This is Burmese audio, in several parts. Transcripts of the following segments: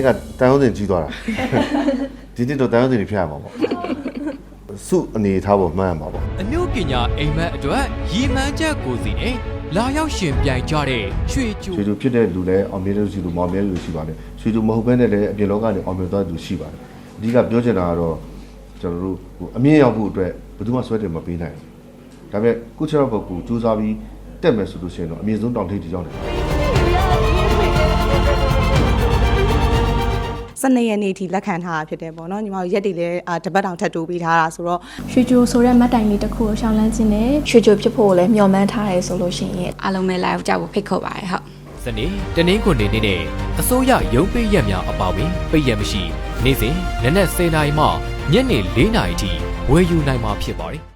နေ့ကတန်ရုံးစင်ကြီးသွားတာဒီနေ့တော့တန်ရုံးစင်ကြီးဖျက်ရမှာပေါ့စုအနေထားဖို့မှန်းရမှာပေါ့အမှုပညာအိမ်မက်အတွက်ရည်မှန်းချက်ကိုစီနဲ့လာရောက်ရှင်ပြိုင်ကြတဲ့ရွှေကျူရွှေသူဖြစ်တဲ့လူလည်းအောင်မြင်တဲ့လူရှိလူမောင်မြင်တဲ့လူရှိပါတယ်ရွှေသူမဟုတ်ဘဲနဲ့လည်းအပြင်လောကနေအောင်မြင်သွားတဲ့လူရှိပါတယ်အဓိကပြောချင်တာကတော့ကျွန်တော်တို့ဟိုအမြင့်ရောက်ဖို့အတွက်ဘယ်သူမှဆွဲတင်မပေးနိုင်ဘူးဒါပေမဲ့ကုချရဘုတ်ကူစူးစမ်းပြီးတက်မယ်ဆိုလို့ရှိရင်တော့အမြင့်ဆုံးတောင်ထိပ်ထိရောက်တယ် 12ရက်နေ့ထိလက်ခံထားတာဖြစ်တယ်ပေါ့နော်ညီမတို့ရက်တွေလည်းအာတပတ်တောင်ထပ်တိုးပေးထားတာဆိုတော့ရွှေကြိုဆိုတဲ့မတ်တိုင်လေးတစ်ခုကိုရှောင်းလန်းခြင်းနဲ့ရွှေကြိုဖြစ်ဖို့ကိုလည်းမျှော်မှန်းထားရဲဆိုလို့ရှိရင်အားလုံးပဲ live ကြောက်ဖို့ဖိတ်ခေါ်ပါတယ်ဟုတ်စနေတနင်္ဂနွေနေ့နဲ့အစိုးရရုံးပိတ်ရက်များအပါအဝင်ပိတ်ရက်မရှိ နေ့စဉ်နနက်10:00နာရီမှညနေ4:00နာရီထိဝယ်ယူနိုင်မှာဖြစ်ပါတယ်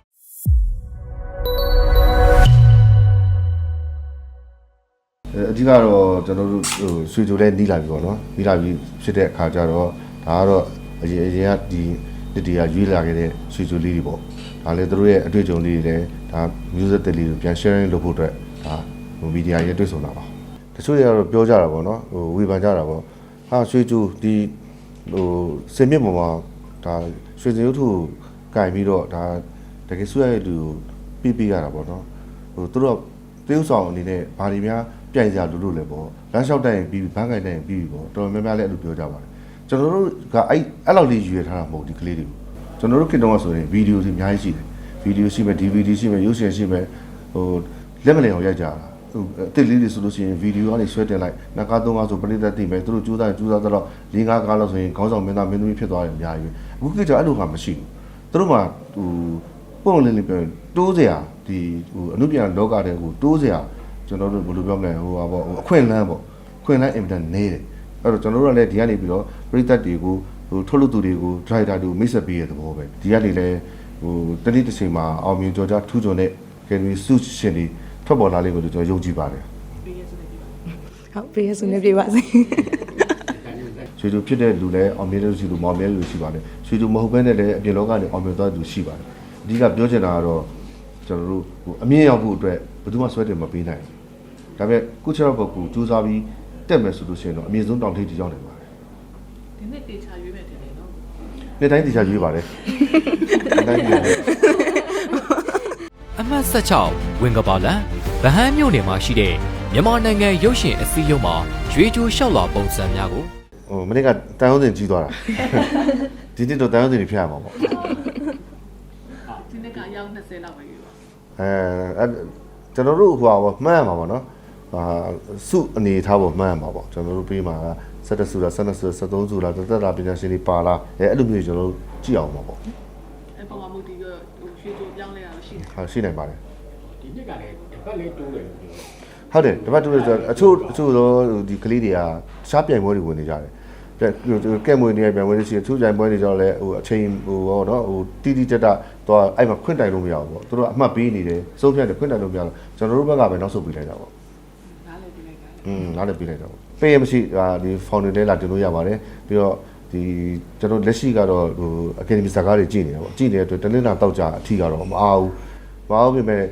အဲအဓိကတော့ကျွန်တော်တို့ဟိုဆွေကြိုလဲနီးလာပြီပေါ့နော်နီးလာပြီဖြစ်တဲ့အခါကျတော့ဒါကတော့အရင်အရင်ကဒီတစ်တီကရွေးလာခဲ့တဲ့ဆွေကြိုလေးတွေပေါ့ဒါလည်းသူတို့ရဲ့အတွေ့အကြုံလေးတွေလည်းဒါ music တက်လေးတွေပြန် sharing လုပ်ဖို့အတွက်ဒါဟိုမီဒီယာရဲ့တွေ့ဆုံတာပါတချို့တွေကတော့ပြောကြတာပေါ့နော်ဟိုဝေဖန်ကြတာပေါ့ဟာဆွေကြိုဒီဟိုစင်မြင့်ပေါ်မှာဒါရွှေစင်ရုပ်ထုကင်ပြီးတော့ဒါတကယ်ဆွေရတဲ့လူကိုပြပြရတာပေါ့နော်ဟိုသူတို့ကသေဥဆောင်အနေနဲ့ဘာတွေများ ပြိုင်စရာလိုလို့လဲပေါ့လမ်းလျှောက်တိုင်ရင်ပြီးပြီဘန်းကိုင်တိုင်ရင်ပြီးပြီပေါ့တော်တော်များများလည်းအဲ့လိုပြောကြပါတယ်ကျွန်တော်တို့ကအဲ့အဲ့လောက်လေးရွေထားတာမဟုတ်ဒီကလေးတွေကိုကျွန်တော်တို့ခင်တော့ဆိုရင်ဗီဒီယိုတွေအများကြီးရှိတယ်ဗီဒီယိုရှိမယ် DVD ရှိမယ်ရုပ်ရှင်ရှိမယ်ဟိုလက်မလင်အောင်ရိုက်ကြတာဟိုအစ်စ်လေးတွေဆိုလို့ရှိရင်ဗီဒီယိုကနေဆွဲတင်လိုက်နှစ်ကားသုံးကားဆိုပရိသတ်သိမယ်သူတို့ကြိုးစားရင်ကြိုးစားတော့၄၅ကားလောက်ဆိုရင်ခေါင်းဆောင်မင်းသားမင်းသမီးဖြစ်သွားတယ်အများကြီးပဲအခုကိစ္စအဲ့လိုဟာမရှိဘူးသူတို့မှဟိုပုံလင်းလေးပြောရင်တိုးစရာဒီဟိုအနုပြန်လောကတဲ့ဟိုတိုးစရာ ကျွန်တော်တို့ဘယ်လိုပြောမလဲဟိုပါပေါ့ဟိုအခွင့်အလန်းပေါ့အခွင့်အလန်းအင်မတန်နေတယ်အဲ့တော့ကျွန်တော်တို့ကလည်းဒီကနေပြီးတော့ပရိသတ်တွေကိုဟိုထုတ်လုပ်သူတွေကိုဒရိုက်တာတွေကိုမိတ်ဆက်ပေးရတဲ့သဘောပဲဒီကနေလည်းဟိုတတိတစ်ချိန်မှာအောင်မြင်ကြော်ကြထူးချွန်တဲ့ကယ်ရီစုရှင်တွေထွက်ပေါ်လာလိမ့်မယ်လို့ကျွန်တော်ယုံကြည်ပါတယ်ဟုတ်ပြေဆုနေပြေပါစေရွှေသူဖြစ်တဲ့လူလည်းအောင်မြင်တဲ့လူရှိလူမောင်မြင်တဲ့လူရှိပါတယ်ရွှေသူမဟုတ်ဘဲနဲ့လည်းအပြင်လောကနေအောင်မြင်သွားတဲ့လူရှိပါတယ်အဓိကပြောချင်တာကတော့ကျွန်တော်တို့ဟိုအမြင့်ရောက်ဖို့အတွက်ဘယ်သူမှဆွဲတင်မပေးနိုင်ဘူး ဒါပေမဲ့ကုချရဘုတ်ကူစူးစမ်းပြီးတက်မယ်ဆိုလို့ရှိရင်တော့အမြင့်ဆုံးတောင်ထိပ်ထိရောက်နိုင်ပါတယ်ဒီနေ့တေချာရွေးမယ်တင်တယ်နော်နေ့တိုင်းတရားရွေးပါတယ်နေ့တိုင်းတရားရွေးအမှတ်16ဝင်ကပါလန်ဗဟန်းမြို့နယ်မှာရှိတဲ့မြန်မာနိုင်ငံရုပ်ရှင်အစည်းအရုံးမှာရွေးချိုးလျှောက်လာပုံစံများကိုဟိုမနေ့ကတန်ရုံးစင်ကြီးသွားတာဒီနေ့တော့တန်ရုံးစင်ကြီးဖျက်ရမှာပေါ့ဒီနေ့ကအယောက်20လောက်ပဲရွေးပါအဲအဲ့ကျွန်တော်တို့ဟိုပါမှန်းရမှာပေါ့နော် ဟာစုအနေထားဖို့မှန်းရမှာပေါ့ကျွန်တော်တို့ပြီးမှာက17စုလား12စု13စုလားတသက်တာပညာရှင်တွေပါလားအဲအဲ့လိုမျိုးကျွန်တော်တို့ကြည့်အောင်ပါပေါ့အဲ့ပေါ်မှာမူတည်ပြီးတော့ဟိုရွှေကြိုပြောင်းလဲရတာရှိတယ်ဟာရှိနိုင်ပါတယ်ဒီနှစ်ကလည်းတစ်ပတ်လေးတိုးတယ်လို့ပြောဟုတ်တယ်တပတ်တူလို့ဆိုတော့အချို့အချို့တော့ဒီကလေးတွေကတခြားပြိုင်ပွဲတွေဝင်နေကြတယ်ပြကဲမွေနေပြိုင်ပွဲတွေရှိတယ်သူပြိုင်ပွဲတွေကျတော့လည်းဟိုအချိန်ဟိုရောနော်ဟိုတီတီတက်တက်တော့အဲ့မှာခွင့်တိုင်လို့မရဘူးပေါ့သူတို့အမှတ်ပေးနေတယ်စုံဖြတ်တယ်ခွင့်တိုင်လို့မရတော့ကျွန်တော်တို့ဘက်ကပဲနောက်ဆုတ်ပေးလိုက်တာပေါ့နားလည်ပြီးလိုက်တာ อืมနားလည်းပေးလိုက်တော့ပေးရမရှိဒါဒီ founder လဲလာတင်လို့ရပါတယ်ပြီးတော့ဒီကျွန်တော်လက်ရှိကတော့ဟို academy စကားတွေကြည့်နေတာပေါ့ကြည့်နေတဲ့အတွက်တနင်္လာတောက်ကြအထီကတော့မအားဘူးမအားဘူးပြင်မဲ့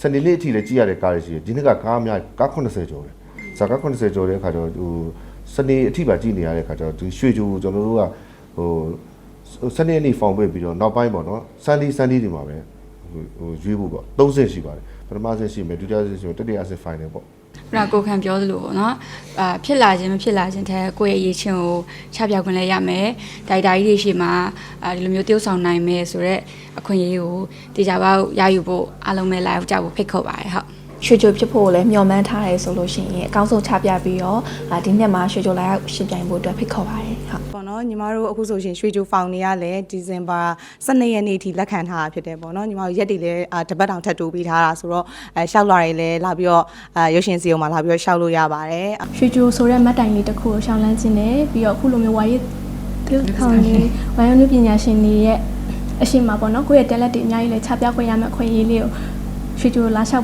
စနေနေ့အထိလည်းကြည့်ရတဲ့ကားတွေရှိတယ်ဒီနေ့ကကားအများကား80ကျော်တယ်ဇာကား80ကျော်တဲ့အခါကျတော့ဟိုစနေအထိပါကြည့်နေရတဲ့အခါကျတော့ဒီရွှေကြိုကျွန်တော်တို့ကဟိုစနေနေ့ဖောင်ပေးပြီးတော့နောက်ပိုင်းပေါ့နော်စန်ဒီစန်ဒီတွေမှာပဲ ဟိုဟိုရွေးဖို့ပေါ့၃ဆင့်ရှိပါတယ်ပထမဆင့်ရှိမယ်ဒုတိယဆင့်ရှိမယ်တတိယဆင့် final ပေါ့ခုနကကိုခံပြောသလိုပေါ့နော်အာဖြစ်လာခြင်းမဖြစ်လာခြင်းတဲ့ကိုယ့်ရဲ့အရေးချင်းကိုချပြခွင့်လဲရမယ်ဒိုက်တာကြီးတွေရှိမှာအာဒီလိုမျိုးတိုးဆောင်နိုင်မယ်ဆိုတော့အခွင့်အရေးကိုတေချာပေါက်ရယူဖို့အားလုံးပဲ live ကြောက်ဖို့ဖိတ်ခေါ်ပါတယ်ဟုတ် ရွှေကြိုဖြစ်ဖို့ကိုလည်းမျှော်မှန်းထားရဲဆိုလို့ရှိရင်အကောင်းဆုံးချပြပြီးတော့အာဒီနှစ်မှာရွှေကြိုလာရောက်ရှင်ပြိုင်ဖို့အတွက်ဖိတ်ခေါ်ပါတယ်ဟုတ်ပေါ့နော်ညီမတို့အခုဆိုရှင်ရွှေကြိုဖောင်နေရလဲဒီဇင်ဘာ12ရက်နေ့ထိလက်ခံထားတာဖြစ်တယ်ပေါ့နော်ညီမတို့ရက်တွေလည်းအာတပတ်တောင်ထပ်တိုးပေးထားတာဆိုတော့အဲရှောက်လာတွေလည်းလာပြီးတော့အာရုပ်ရှင်စီအောင်မှာလာပြီးတော့ရှောက်လို့ရပါတယ်ရွှေကြိုဆိုတဲ့မတ်တိုင်လေးတစ်ခုကိုရှောင်းလန်းခြင်းနဲ့ပြီးတော့အခုလိုမျိုးဝါရည်တူထောင်လေးဝါယုံနုပညာရှင်တွေရဲ့အရှိမပေါ့နော်ကိုယ့်ရဲ့ talent တွေအများကြီးလည်းချပြခွင့်ရမယ့်အခွင့်အရေးလေးကို ရွှေကြိုလာလျှော